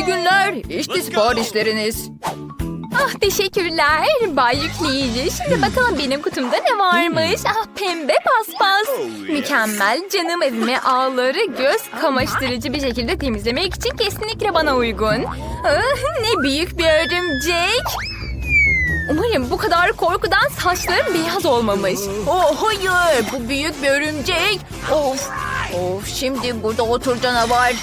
İyi günler. İşte siparişleriniz. Ah teşekkürler Bay Yükleyici. Şimdi bakalım benim kutumda ne varmış. Ah pembe paspas. Mükemmel canım evime ağları göz kamaştırıcı bir şekilde temizlemek için kesinlikle bana uygun. Ah, ne büyük bir örümcek. Umarım bu kadar korkudan saçlarım beyaz olmamış. Oh hayır bu büyük bir örümcek. Of. Of şimdi burada otur canavar.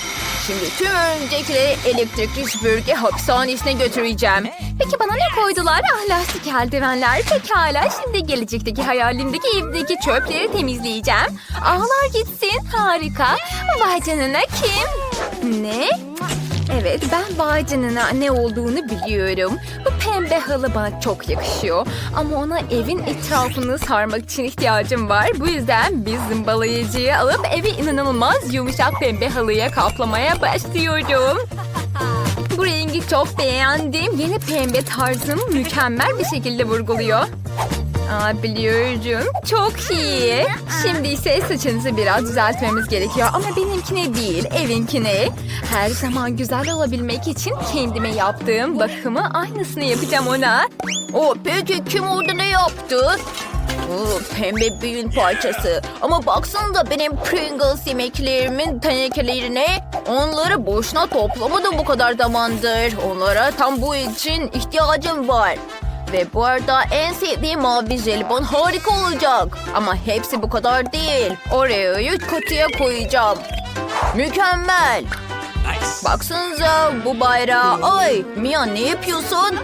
Şimdi tüm örümcekleri elektrikli süpürge hapishanesine götüreceğim. Peki bana ne koydular? Ah lastik eldivenler. Pekala şimdi gelecekteki hayalimdeki evdeki çöpleri temizleyeceğim. Ağlar gitsin. Harika. Vay kim? Ne? Evet ben vay ne olduğunu biliyorum. Bu pembe halı bana çok yakışıyor. Ama ona evin etrafını sarmak için ihtiyacım var. Bu yüzden bir zımbalayıcıyı alıp evi inanılmaz yumuşak pembe halıya kaplamaya başlıyorum. Bu rengi çok beğendim. Yeni pembe tarzım mükemmel bir şekilde vurguluyor. Aa, biliyorum. Çok iyi. Şimdi ise saçınızı biraz düzeltmemiz gerekiyor. Ama benimkine değil, evinkine. Her zaman güzel olabilmek için kendime yaptığım bakımı aynısını yapacağım ona. O peki kim orada ne yaptı? Oo, pembe bir yün parçası. Ama baksanıza benim Pringles yemeklerimin tenekelerine. Onları boşuna toplamadım bu kadar zamandır. Onlara tam bu için ihtiyacım var. Ve bu arada en sevdiğim mavi jelibon harika olacak. Ama hepsi bu kadar değil. Oreo'yu kutuya koyacağım. Mükemmel. Baksanıza bu bayrağı. Ay Mia ne yapıyorsun?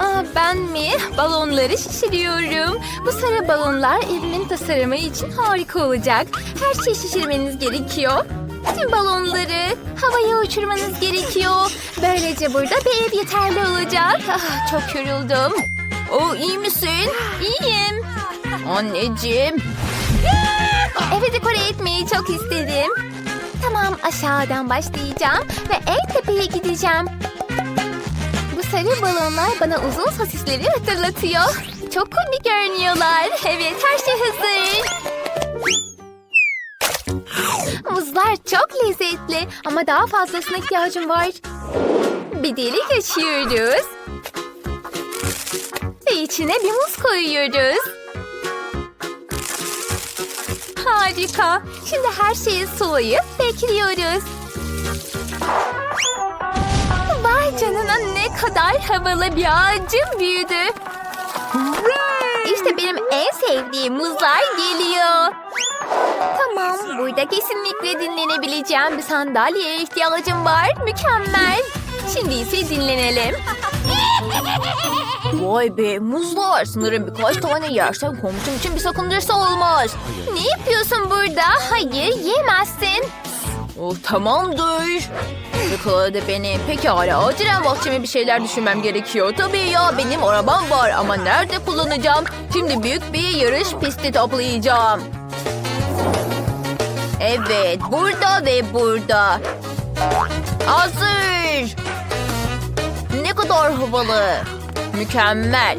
Aa, ben mi? Balonları şişiriyorum. Bu sarı balonlar evimin tasarımı için harika olacak. Her şeyi şişirmeniz gerekiyor. Tüm balonları havaya uçurmanız gerekiyor. Böylece burada bir ev yeterli olacak. Ah, çok yoruldum. O iyi misin? İyiyim. Anneciğim. Evi dekore etmeyi çok istedim. Tamam aşağıdan başlayacağım ve en tepeye gideceğim. Bu sarı balonlar bana uzun sosisleri hatırlatıyor. Çok komik görünüyorlar. Evet her şey hazır. Muzlar çok lezzetli ama daha fazlasına ihtiyacım var. Bir delik açıyoruz. Ve içine bir muz koyuyoruz. Harika. Şimdi her şeyi sulayıp bekliyoruz. Vay canına ne kadar havalı bir ağacım büyüdü. İşte benim en sevdiğim muzlar geliyor. Tamam, burada kesinlikle dinlenebileceğim bir sandalyeye ihtiyacım var. Mükemmel. Şimdi ise dinlenelim. Vay be muzlar. Sanırım birkaç tane yersen komşum için bir sakıncası olmaz. Ne yapıyorsun burada? Hayır, yemezsin. Oh, tamamdır. Yakaladı beni. Pekala acilen bahçeme bir şeyler düşünmem gerekiyor. Tabii ya benim arabam var ama nerede kullanacağım? Şimdi büyük bir yarış pisti toplayacağım. Evet burada ve burada. Hazır. Kadar havalı. Mükemmel.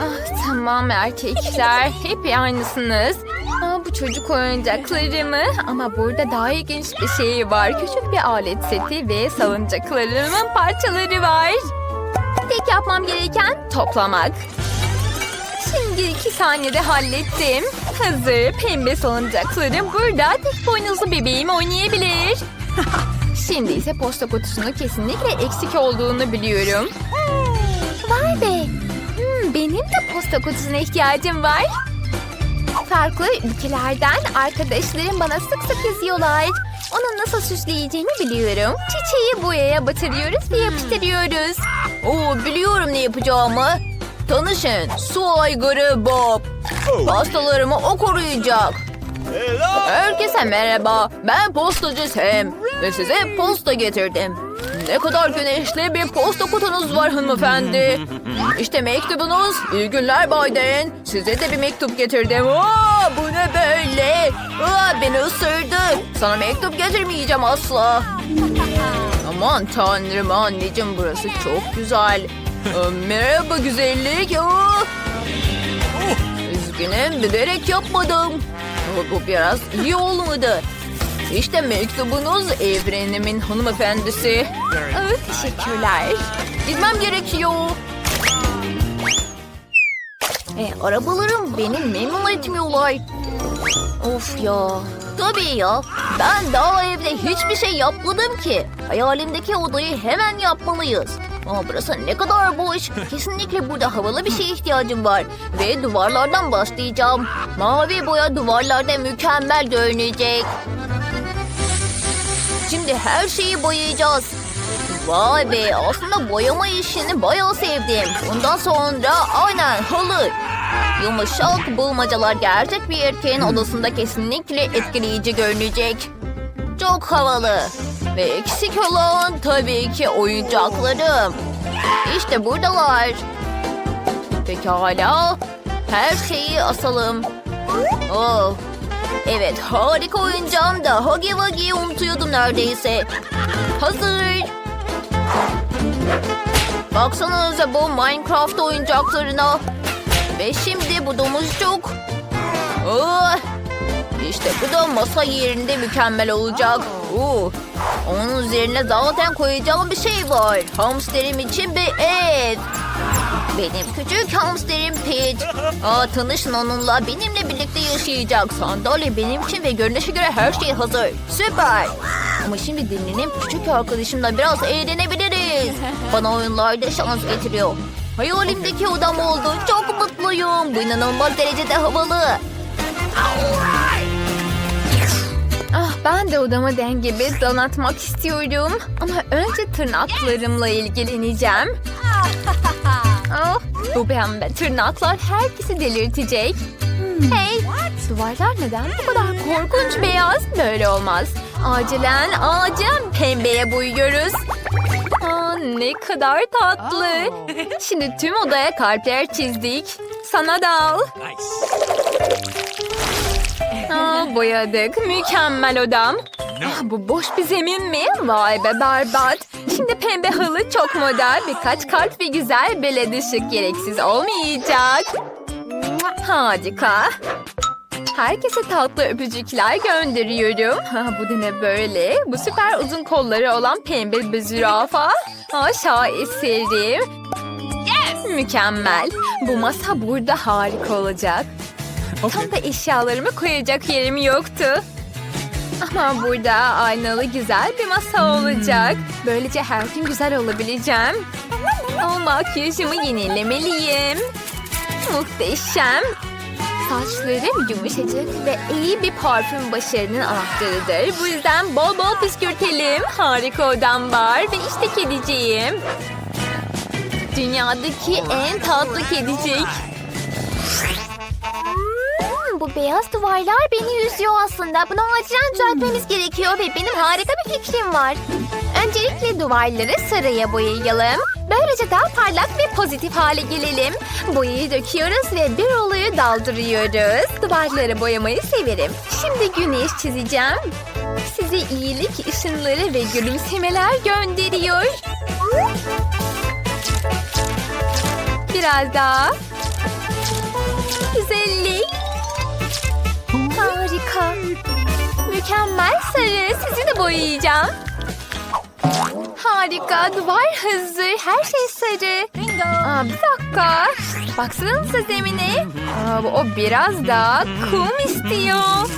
Ah, tamam erkekler. Hep aynısınız. Aa, bu çocuk oyuncakları mı? Ama burada daha ilginç bir şey var. Küçük bir alet seti ve salıncaklarımın parçaları var. Tek yapmam gereken toplamak. Şimdi iki saniyede hallettim. Hazır pembe salıncaklarım burada. Tek boynuzlu bebeğim oynayabilir. Şimdi ise posta kutusunu kesinlikle eksik olduğunu biliyorum. Vay be. Hmm, benim de posta kutusuna ihtiyacım var. Farklı ülkelerden arkadaşlarım bana sık sık yazıyorlar. Onu nasıl süsleyeceğimi biliyorum. Çiçeği boyaya batırıyoruz ve yapıştırıyoruz. Oo biliyorum ne yapacağımı. Tanışın su aygırı Bob. Pastalarımı o koruyacak. Herkese merhaba. Ben postacı Sam. Ve size posta getirdim. Ne kadar güneşli bir posta kutunuz var hanımefendi. İşte mektubunuz. İyi günler Biden. Size de bir mektup getirdim. Aa, bu ne böyle? Aa, beni ısırdı. Sana mektup getirmeyeceğim asla. Aman tanrım anneciğim burası çok güzel. Aa, merhaba güzellik. Aa. Üzgünüm bilerek yapmadım. Bu biraz iyi olmadı. İşte mektubunuz evrenimin hanımefendisi. Aa, teşekkürler. Gitmem gerekiyor. E, arabalarım beni memnun etmiyorlar. Of ya. Tabii ya. Ben daha evde hiçbir şey yapmadım ki. Hayalimdeki odayı hemen yapmalıyız. Ama burası ne kadar boş. Kesinlikle burada havalı bir şeye ihtiyacım var. Ve duvarlardan başlayacağım. Mavi boya duvarlarda mükemmel görünecek. Şimdi her şeyi boyayacağız. Vay be aslında boyama işini bayağı sevdim. Bundan sonra aynen halı. Yumuşak bulmacalar gerçek bir erkeğin odasında kesinlikle etkileyici görünecek. Çok havalı. Ve eksik olan tabii ki oyuncaklarım. İşte buradalar. Pekala. Her şeyi asalım. Oh. Evet harika oyuncağım da Huggy Wuggy'yi unutuyordum neredeyse. Hazır. Baksanıza bu Minecraft oyuncaklarına. Ve şimdi bu domuzcuk. Oh, işte bu da masa yerinde mükemmel olacak. Oo, onun üzerine zaten koyacağım bir şey var. Hamsterim için bir et. Benim küçük hamsterim Peach. Aa, tanışın onunla benimle birlikte yaşayacak. Sandalye benim için ve görünüşe göre her şey hazır. Süper. Ama şimdi dinlenip küçük arkadaşımla biraz eğlenebiliriz. Bana oyunlarda şans getiriyor. Hayalimdeki odam oldu. Çok mutluyum. Bu inanılmaz derecede havalı. Ah, ben de odamı dengebe donatmak istiyorum. Ama önce tırnaklarımla ilgileneceğim. Bu pembe tırnaklar herkesi delirtecek. Hey, duvarlar neden bu kadar korkunç beyaz? Böyle olmaz. Acilen acilen pembeye boyuyoruz. Aa, ne kadar tatlı. Şimdi tüm odaya kalpler çizdik. Sana da al. Aa, boyadık. Mükemmel odam. Ah, bu boş bir zemin mi? Vay be berbat. Şimdi pembe halı çok model. Birkaç kalp ve güzel beled ışık gereksiz olmayacak. Harika. Herkese tatlı öpücükler gönderiyorum. Ha, bu da ne böyle? Bu süper uzun kolları olan pembe bir zürafa. Ha, şaheserim. Mükemmel. Bu masa burada harika olacak. Tam da eşyalarımı koyacak yerim yoktu. Ama burada aynalı güzel bir masa olacak. Böylece her gün güzel olabileceğim. O makyajımı yenilemeliyim. Muhteşem. Saçlarım yumuşacık ve iyi bir parfüm başarının anahtarıdır. Bu yüzden bol bol püskürtelim. Harika odam var ve işte kediciğim. Dünyadaki en tatlı kedicik. Hmm, bu beyaz duvarlar beni üzüyor aslında. Bunu acilen düzeltmemiz gerekiyor ve benim harika bir fikrim var. Öncelikle duvarları sarıya boyayalım. Böylece daha parlak ve pozitif hale gelelim. Boyayı döküyoruz ve bir olayı daldırıyoruz. Duvarları boyamayı severim. Şimdi güneş çizeceğim. Size iyilik ışınları ve gülümsemeler gönderiyor. Biraz daha. Güzellik. Harika. Mükemmel sarı. Sizi de boyayacağım. Harika. Duvar hazır. Her şey sarı. Aa, bir dakika. Baksanıza zemine. Aa, o biraz daha kum istiyor.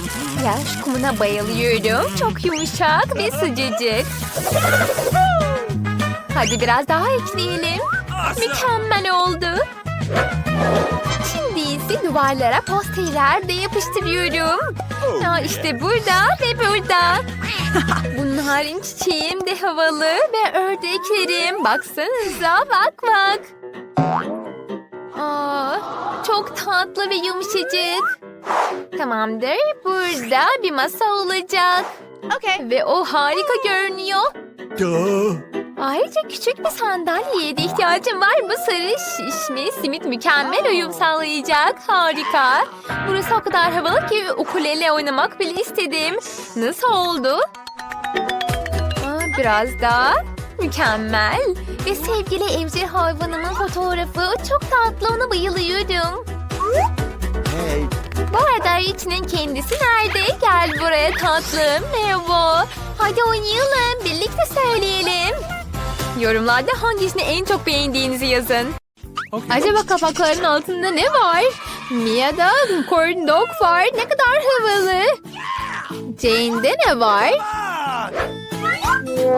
Yaş kumuna bayılıyorum. Çok yumuşak ve sıcacık. Hadi biraz daha ekleyelim. Mükemmel oldu. Şimdi ise duvarlara posterler de yapıştırıyorum. Aa, işte burada ve burada. Bunların çiçeğim de havalı ve ördeklerim. Baksanıza bak bak. Aa, çok tatlı ve yumuşacık. Tamamdır. Burada bir masa olacak. Ve o harika görünüyor. Ayrıca küçük bir sandalyeye de ihtiyacım var. Bu sarı şişme simit mükemmel uyum sağlayacak. Harika. Burası o kadar havalı ki ukulele oynamak bile istedim. Nasıl oldu? Aa, biraz daha. Mükemmel. Ve sevgili evcil hayvanımın fotoğrafı çok tatlı ona bayılıyorum. Bu arada içinin kendisi nerede? Gel buraya tatlım. Merhaba. Hadi oynayalım. Birlikte söyleyelim. Yorumlarda hangisini en çok beğendiğinizi yazın. Acaba kapakların altında ne var? Mia'da corn dog var. Ne kadar havalı. Jane'de ne var?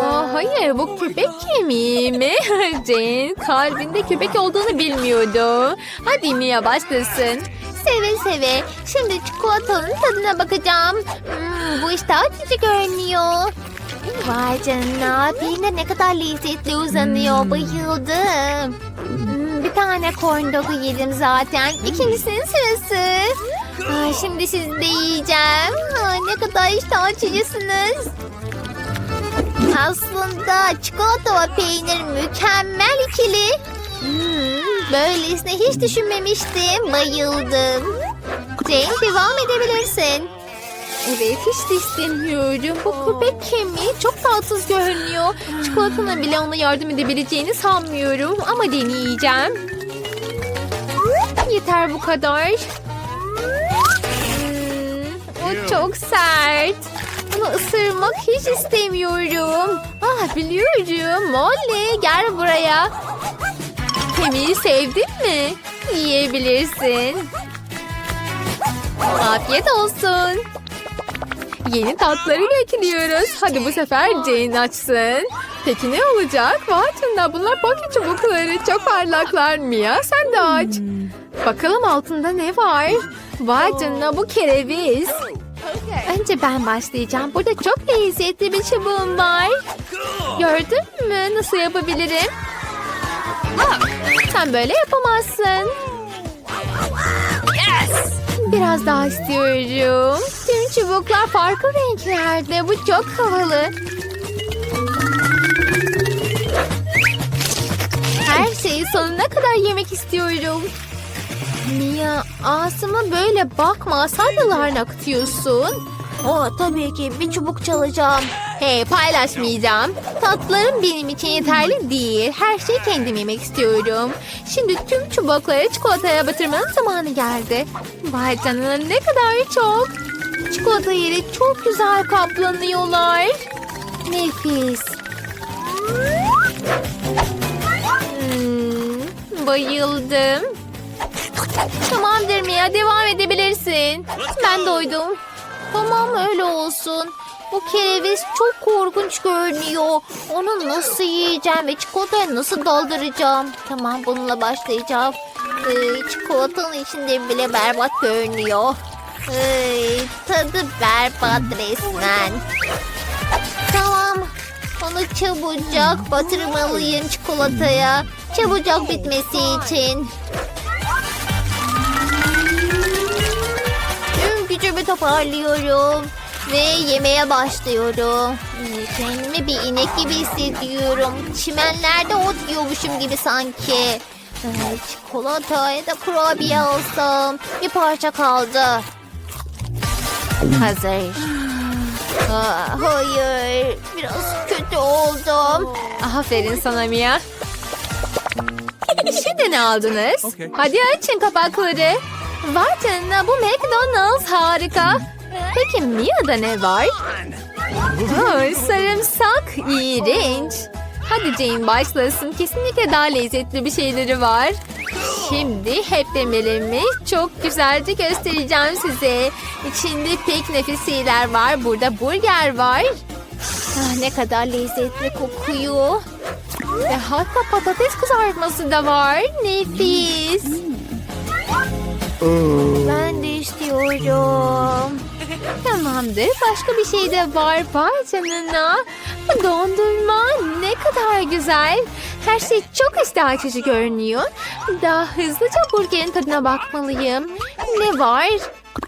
Aa, hayır bu köpek kemiği mi? Jane kalbinde köpek olduğunu bilmiyordu. Hadi Mia başlasın. Seve seve. Şimdi çikolatanın tadına bakacağım. Hmm, bu işte açıcı görünüyor. Vay canına. Peynir ne kadar lezzetli uzanıyor. Bayıldım. Hmm, bir tane corn dog'u yedim zaten. İkincisinin sırası. Ay, şimdi siz de yiyeceğim. Ay, ne kadar iştah açıcısınız. Aslında çikolata ve peynir mükemmel ikili. Hmm, böylesine hiç düşünmemiştim. Bayıldım. Jane devam edebilirsin. Evet hiç de istemiyorum. Bu köpek kemiği çok tatsız görünüyor. Çikolatanın bile ona yardım edebileceğini sanmıyorum. Ama deneyeceğim. Yeter bu kadar. Hmm, o çok sert. Bunu ısırmak hiç istemiyorum. Ah biliyorum. Molly gel buraya. Kemiği sevdin mi? Yiyebilirsin. Afiyet olsun. Yeni tatları bekliyoruz. Hadi bu sefer Jane açsın. Peki ne olacak? Vay canına bunlar poki çubukları. Çok parlaklar. Mia sen de aç. Bakalım altında ne var? Vay canına bu kereviz. Önce ben başlayacağım. Burada çok lezzetli bir çubuğum var. Gördün mü nasıl yapabilirim? Sen böyle yapamazsın. Biraz daha istiyorum. Tüm çubuklar farklı renklerde. Bu çok havalı. Her şeyi sonuna kadar yemek istiyorum. Mia ağzıma böyle bakma. Sadece akıtıyorsun. O tabii ki bir çubuk çalacağım. Hey paylaşmayacağım. Tatlarım benim için yeterli değil. Her şeyi kendim yemek istiyorum. Şimdi tüm çubukları çikolataya batırmanın zamanı geldi. Vay canına ne kadar çok. Çikolata yeri çok güzel kaplanıyorlar. Nefis. Hmm, bayıldım. Tamamdır Mia devam edebilirsin. Ben doydum. Tamam öyle olsun. Bu kereviz çok korkunç görünüyor. Onu nasıl yiyeceğim ve çikolataya nasıl daldıracağım? Tamam bununla başlayacağım. Ee, çikolatanın içinde bile berbat görünüyor. Ee, tadı berbat resmen. Tamam. Onu çabucak batırmalıyım çikolataya. Çabucak bitmesi için. Tüm gücümü toparlıyorum. Ve yemeye başlıyorum. Kendimi bir inek gibi hissediyorum. Çimenlerde ot yiyormuşum gibi sanki. Çikolata ya da kurabiye alsam. Bir parça kaldı. Hazır. Aa, hayır. Biraz kötü oldum. Aferin sana Mia. Şimdi ne aldınız? Hadi açın kapakları. Vay canına bu McDonald's harika. Peki Mia'da ne var? Ay, sarımsak iğrenç. Hadi Jane başlasın. Kesinlikle daha lezzetli bir şeyleri var. Şimdi hep demirimi çok güzelce göstereceğim size. İçinde pek nefis şeyler var. Burada burger var. Ah, ne kadar lezzetli kokuyor. Ve hatta patates kızartması da var. Nefis. Ben de istiyorum. Tamamdır. Başka bir şey de var. Vay canına. Dondurma ne kadar güzel. Her şey çok iştah görünüyor. Daha hızlıca burgerin tadına bakmalıyım. Ne var?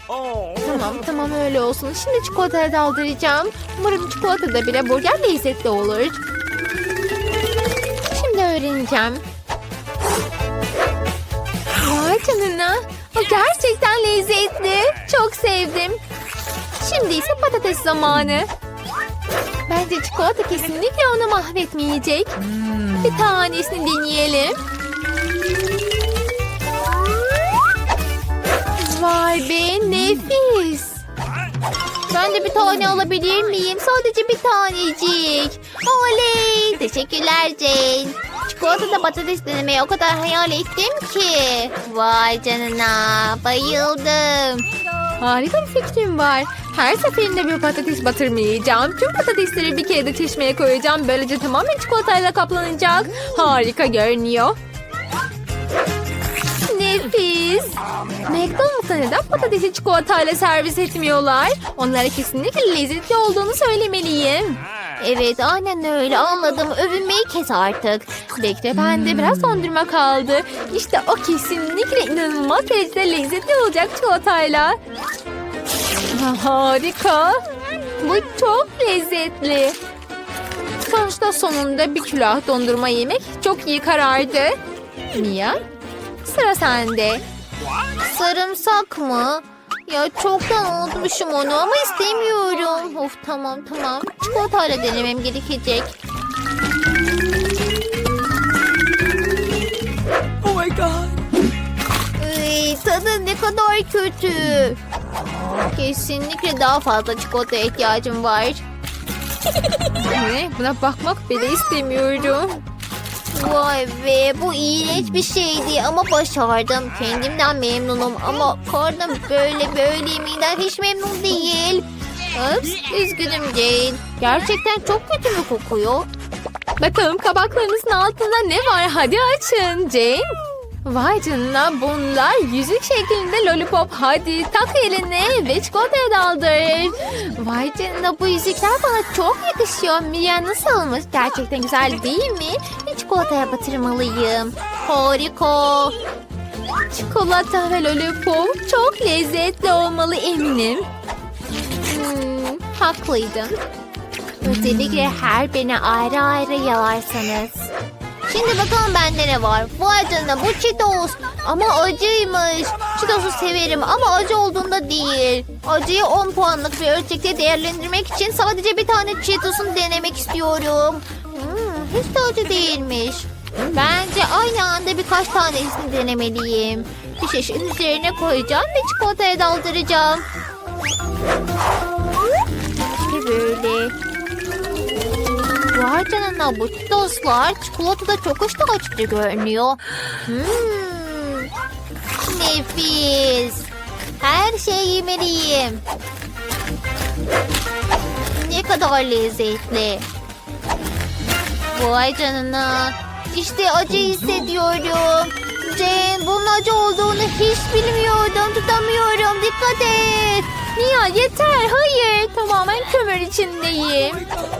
Tamam tamam öyle olsun. Şimdi çikolataya daldıracağım. Umarım çikolatada bile burger lezzetli olur. Şimdi öğreneceğim. Vay canına. O gerçekten lezzetli. Çok sevdim. Şimdi ise patates zamanı. Bence çikolata kesinlikle onu mahvetmeyecek. Bir tanesini deneyelim. Vay be nefis. Ben de bir tane alabilir miyim? Sadece bir tanecik. Oley! Teşekkürler Jane. Çikolatalı patates denemeyi o kadar hayal ettim ki. Vay canına. Bayıldım. Harika bir fikrim var. Her seferinde bir patates batırmayacağım. Tüm patatesleri bir kere de çeşmeye koyacağım. Böylece tamamen çikolatayla kaplanacak. Harika görünüyor. Nefis. McDonald's'ta neden patatesi çikolatayla servis etmiyorlar? Onlara kesinlikle lezzetli olduğunu söylemeliyim. Evet aynen öyle anladım. Övünmeyi kes artık. Bekle bende biraz dondurma kaldı. İşte o kesinlikle inanılmaz derecede lezzetli olacak çikolatayla. Ha, Harika. Bu çok lezzetli. Sonuçta sonunda bir külah dondurma yemek çok iyi karardı. Mia, sıra sende. Sarımsak mı? Ya çoktan unutmuşum onu ama istemiyorum. Of tamam tamam. Çikolatayla denemem gerekecek. Ay, tadı ne kadar kötü. Kesinlikle daha fazla çikolataya ihtiyacım var. Ne? Buna bakmak bile istemiyorum. Vay be bu iğrenç bir şeydi ama başardım. Kendimden memnunum ama karnım böyle böyle yemekten hiç memnun değil. Ups, üzgünüm Jane. Gerçekten çok kötü mü kokuyor? Bakalım kabaklarınızın altında ne var? Hadi açın Jane. Vay canına bunlar yüzük şeklinde lollipop. Hadi tak eline ve çikolataya daldır. Vay canına bu yüzükler bana çok yakışıyor. Mia nasıl olmuş? Gerçekten güzel değil mi? Çikolataya batırmalıyım. Harika. Çikolata ve lollipop çok lezzetli olmalı eminim. Hmm, haklıydın. Özellikle her beni ayrı ayrı yalarsanız. Şimdi bakalım bende ne var. Vay canına bu Cheetos. Ama acıymış. Cheetos'u severim ama acı olduğunda değil. Acıyı 10 puanlık bir ölçekte değerlendirmek için sadece bir tane Cheetos'un denemek istiyorum. Hiç de acı değilmiş. Bence aynı anda birkaç tanesini denemeliyim. Bir şişin üzerine koyacağım ve çikolataya daldıracağım. İşte böyle. Vay canına bu dostlar çikolata da çok işte açıkça görünüyor. Hmm, nefis. Her şeyi yemeliyim. Ne kadar lezzetli. Vay canına. İşte acı hissediyorum. Jane bunun acı olduğunu hiç bilmiyordum. Tutamıyorum. Dikkat et. Mia yeter hayır tamamen kömür içindeyim.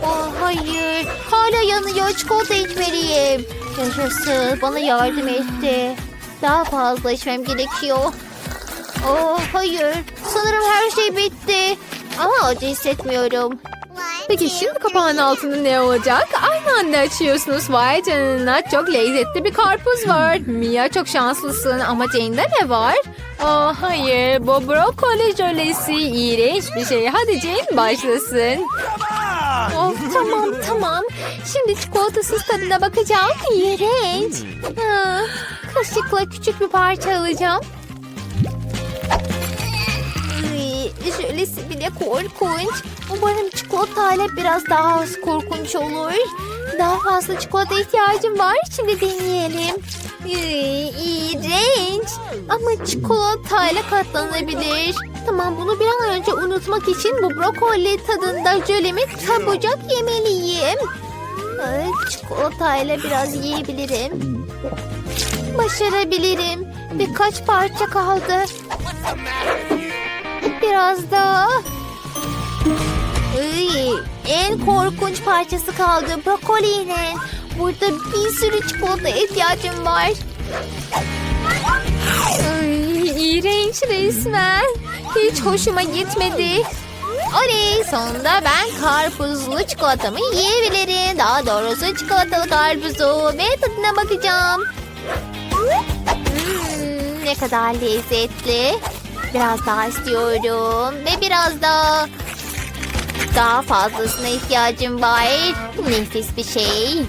Oh, hayır. Hala yanıyor. Çikolata içmeliyim. Yaşasın. Bana yardım etti. Daha fazla içmem gerekiyor. Oh, hayır. Sanırım her şey bitti. Ama acı hissetmiyorum. Peki şimdi kapağın altında ne olacak? Aynı anda açıyorsunuz. Vay canına çok lezzetli bir karpuz var. Mia çok şanslısın ama Jane'de ne var? Aa, hayır bu brokoli jölesi iğrenç bir şey. Hadi Jane başlasın. Of tamam tamam. Şimdi çikolatasız tadına bakacağım. İğrenç. Ha, kaşıkla küçük bir parça alacağım. Ay, Şöylesi bile korkunç. Umarım çikolatayla biraz daha az korkunç olur. Daha fazla çikolata ihtiyacım var. Şimdi deneyelim. Ay, İğrenç. Ama çikolatayla katlanabilir. Tamam bunu bir an önce unutmak için bu brokoli tadında jölemi çabucak yemeliyim. Ay, çikolatayla biraz yiyebilirim. Başarabilirim. Birkaç parça kaldı. Biraz daha. En korkunç parçası kaldı. Brokolinin. Burada bir sürü çikolata ihtiyacım var. Ay, iğrenç resmen. Hiç hoşuma gitmedi. Oley sonunda ben karpuzlu çikolatamı yiyebilirim. Daha doğrusu çikolatalı karpuzu ve tadına bakacağım. Hmm, ne kadar lezzetli. Biraz daha istiyorum ve biraz daha. Daha fazlasına ihtiyacım var. Nefis bir şey.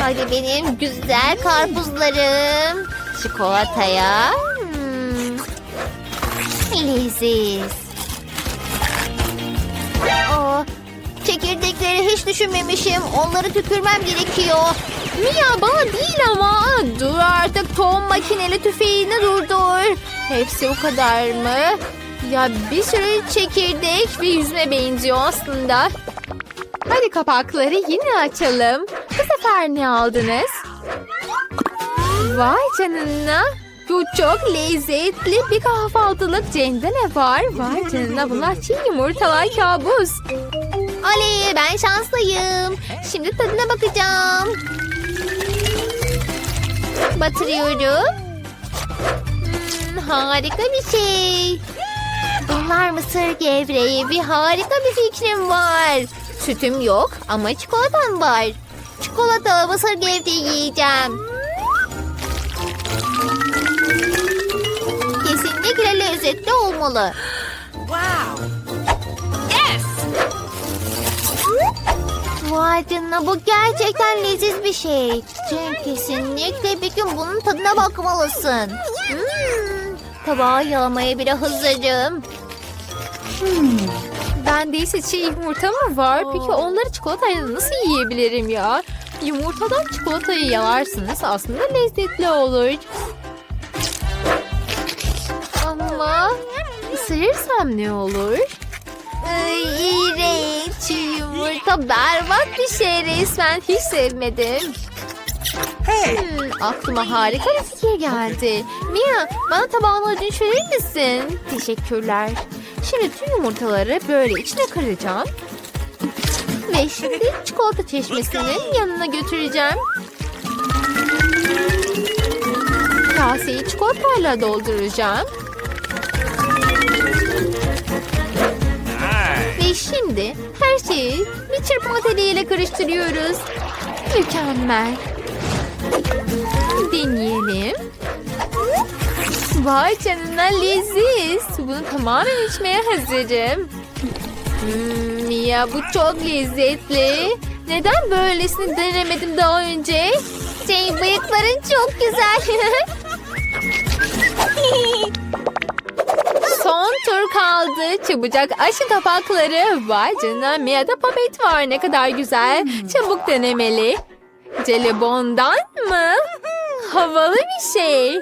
Hadi benim güzel karpuzlarım. Çikolataya. Hmm, Leziz. Aa, çekirdekleri hiç düşünmemişim. Onları tükürmem gerekiyor. Mia bana değil ama. Dur artık tohum makineli tüfeğini durdur. Hepsi o kadar mı? Ya bir sürü çekirdek ve yüzme benziyor aslında. Hadi kapakları yine açalım. Bu sefer ne aldınız? Vay canına. Bu çok lezzetli bir kahvaltılık. Cende ne var? Vay canına bunlar çiğ yumurtalar kabus. Oley ben şanslıyım. Şimdi tadına bakacağım. Batırıyorum. Hmm, harika bir şey. Bunlar mısır gevreği. Bir harika bir fikrim var. Sütüm yok ama çikolatam var. Çikolatalı mısır gevreği yiyeceğim. Kesinlikle lezzetli olmalı. Vay canına bu gerçekten leziz bir şey. Cenk kesinlikle bir gün bunun tadına bakmalısın. Hmm, tabağı yalamaya bile hazırım. Bende ise çiğ yumurta mı var? Peki onları çikolatayla nasıl yiyebilirim ya? Yumurtadan çikolatayı yalarsınız aslında lezzetli olur. Ama ısırırsam ne olur? Ay, iğrenç. Çiğ yumurta berbat bir şey resmen hiç sevmedim. Hmm, aklıma harika bir fikir geldi. Mia bana tabağını ödünç verir misin? Teşekkürler. Şimdi tüm yumurtaları böyle içine kıracağım. Ve şimdi çikolata çeşmesinin yanına götüreceğim. Kaseyi çikolatayla dolduracağım. Ve şimdi her şeyi bir çırpma teliyle karıştırıyoruz. Mükemmel. Deneyelim. Vay canına leziz. Bunu tamamen içmeye hazırım. Hmm, Mia bu çok lezzetli. Neden böylesini denemedim daha önce? Şey bıyıkların çok güzel. Son tur kaldı. Çabucak aşı kapakları. Vay canına Mia'da papet var. Ne kadar güzel. Çabuk denemeli. Jelibondan mı? Havalı bir şey.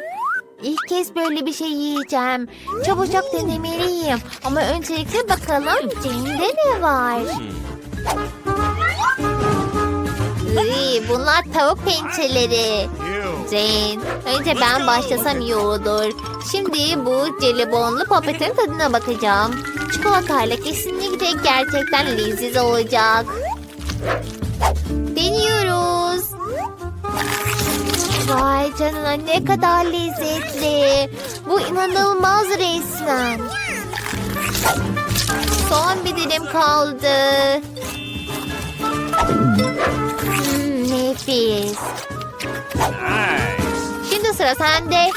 İlk kez böyle bir şey yiyeceğim. Çabucak denemeliyim. Ama öncelikle bakalım Jane'de ne var? Iy, bunlar tavuk pençeleri. Jane, önce ben başlasam iyi olur. Şimdi bu jelibonlu papetin tadına bakacağım. Çikolatayla kesinlikle gerçekten leziz olacak. Deniyoruz. Vay canına ne kadar lezzetli. Bu inanılmaz resmen. Son bir dilim kaldı. Hmm, nefis. Şimdi sıra sende.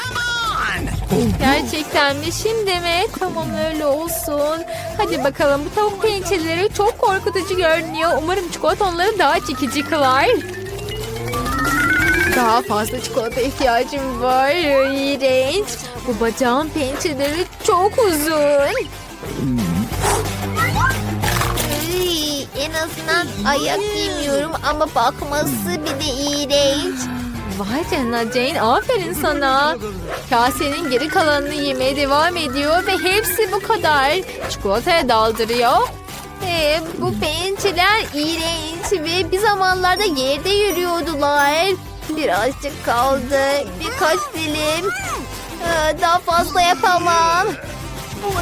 Gerçekten mi? Şimdi mi? Tamam öyle olsun. Hadi bakalım bu tavuk pençeleri çok korkutucu görünüyor. Umarım çikolata onları daha çekici kılar. Daha fazla çikolata ihtiyacım var. İğrenç. Bu bacağın pençeleri çok uzun. Iy, en azından ayak giymiyorum ama bakması bir de iğrenç. Vay canına Jane aferin sana. Kasenin geri kalanını yemeye devam ediyor ve hepsi bu kadar. Çikolataya daldırıyor. Ee, bu pençeler iğrenç ve bir zamanlarda yerde yürüyordular. Birazcık kaldı. Birkaç dilim. Ee, daha fazla yapamam.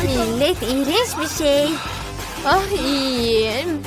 Millet iğrenç bir şey. Ah iyiyim.